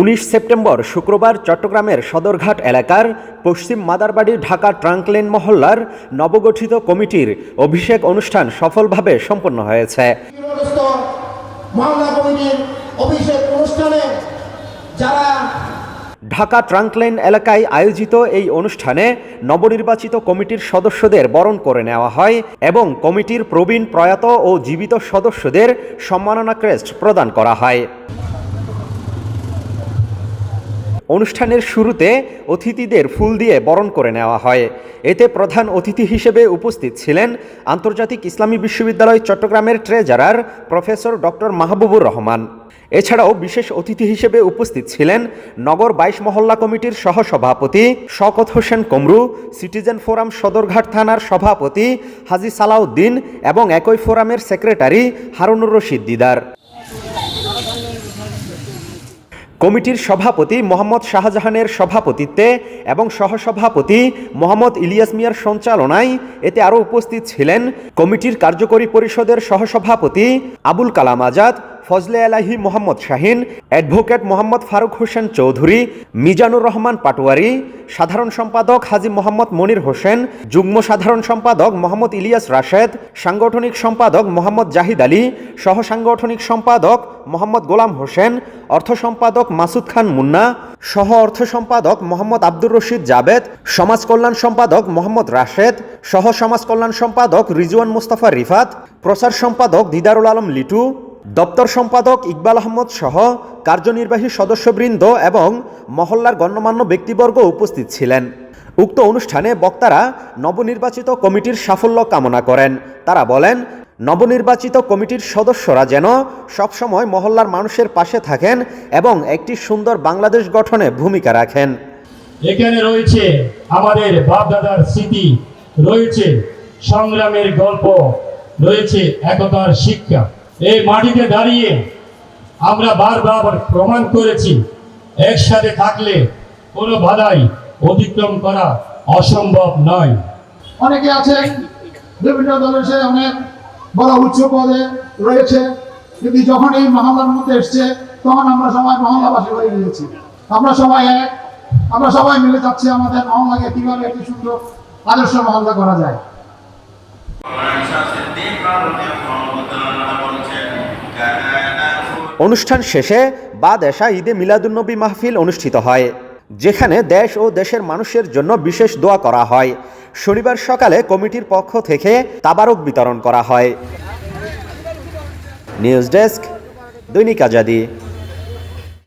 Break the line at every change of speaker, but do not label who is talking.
উনিশ সেপ্টেম্বর শুক্রবার চট্টগ্রামের সদরঘাট এলাকার পশ্চিম মাদারবাড়ি ঢাকা ট্রাঙ্কলেন মহল্লার নবগঠিত কমিটির অভিষেক অনুষ্ঠান সফলভাবে সম্পন্ন হয়েছে।
অভিষেক অনুষ্ঠানে যারা
ঢাকা ট্রাঙ্কলেন এলাকায় আয়োজিত এই অনুষ্ঠানে নবনির্বাচিত কমিটির সদস্যদের বরণ করে নেওয়া হয় এবং কমিটির প্রবীণ প্রয়াত ও জীবিত সদস্যদের সম্মাননা ক্রেস্ট প্রদান করা হয়। অনুষ্ঠানের শুরুতে অতিথিদের ফুল দিয়ে বরণ করে নেওয়া হয়। এতে প্রধান অতিথি হিসেবে উপস্থিত ছিলেন আন্তর্জাতিক ইসলামী বিশ্ববিদ্যালয় চট্টগ্রামের treasurer professor doctor Mahbubur Rahman. এছাড়াও বিশেষ অতিথি হিসেবে উপস্থিত ছিলেন নগর বাইশ মহল্লা কমিটির সহসভাপতি শকত হোসেন কমরু, সিটিজেন ফোরাম সদরঘাট থানার সভাপতি হাজি সালাউদ্দিন এবং একই ফোরামের সেক্রেটারি হারুনুর রশিদ দিদার। কমিটির সভাপতি মোহাম্মদ শাহজাহানের সভাপতিত্বে এবং সহসভাপতি মোহাম্মদ ইলিয়াস মিয়ার সঞ্চালনায় এতে আরও উপস্থিত ছিলেন কমিটির কার্যকরী পরিষদের সহসভাপতি আবুল কালাম আজাদ ফজলে আলাহি মোহাম্মদ শাহিন, অ্যাডভোকেট মোহাম্মদ ফারুক হোসেন চৌধুরী, মিজানুর রহমান পাটোয়ারি, সাধারণ সম্পাদক হাজি মোহাম্মদ মনির হোসেন, যুগ্ম সাধারণ সম্পাদক মোহাম্মদ ইলিয়াস রাশেদ, সাংগঠনিক সম্পাদক মোহাম্মদ জাহিদ আলী সহ সাংগঠনিক সম্পাদক মোহাম্মদ গোলাম হোসেন, অর্থ সম্পাদক মাসুদ খান মুন্না সহ অর্থ সম্পাদক মোহাম্মদ আব্দুর রশিদ জাবেদ, সমাজ কল্যাণ সম্পাদক মোহাম্মদ রাশেদ সহ সমাজ কল্যাণ সম্পাদক রিজওয়ান মুস্তাফা রিফাত, প্রচার সম্পাদক দিদারুল আলম লিটু দপ্তর সম্পাদক ইকবাল আহমদ সহ কার্যনির্বাহী সদস্যবৃন্দ এবং মহল্লার গণ্যমান্য ব্যক্তিবর্গ উপস্থিত ছিলেন। উক্ত অনুষ্ঠানে বক্তারা নবনির্বাচিত কমিটির সাফল্য কামনা করেন। তারা বলেন, নবনির্বাচিত কমিটির সদস্যরা যেন সবসময় মহল্লার মানুষের পাশে থাকেন এবং একটি সুন্দর বাংলাদেশ গঠনে ভূমিকা রাখেন।
এখানে রয়েছে আমাদের বাপদাদার স্মৃতি, রয়েছে সংগ্রামের গল্প, রয়েছে একতার শিক্ষা। এই মাটিতে দাঁড়িয়ে আমরা বারবার প্রমাণ করেছি একসাথে থাকলে কোনো বাধাই অতিক্রম করা অসম্ভব নয়।
অনেকে আছেন বিভিন্ন দলের সে অনেক বড় উচ্চ পদে রয়েছে। কিন্তু যখন এই মহল্লার মধ্যে এসছে তখন আমরা সবাই মহল্লাবাসী হয়ে গিয়েছি। আমরা সবাই এক আমরা সবাই মিলে যাচ্ছি আমাদের মহল্লাকে কীভাবে একটি সুন্দর আদর্শ মহল্লা করা যায়।
অনুষ্ঠান শেষে বা দেশা ঈদে মিলাদুন্নবী মাহফিল অনুষ্ঠিত হয়, যেখানে দেশ ও দেশের মানুষের জন্য বিশেষ দোয়া করা হয়। শনিবার সকালে কমিটির পক্ষ থেকে তাবারক বিতরণ করা হয়। নিউজ ডেস্ক দৈনিক আজাদি।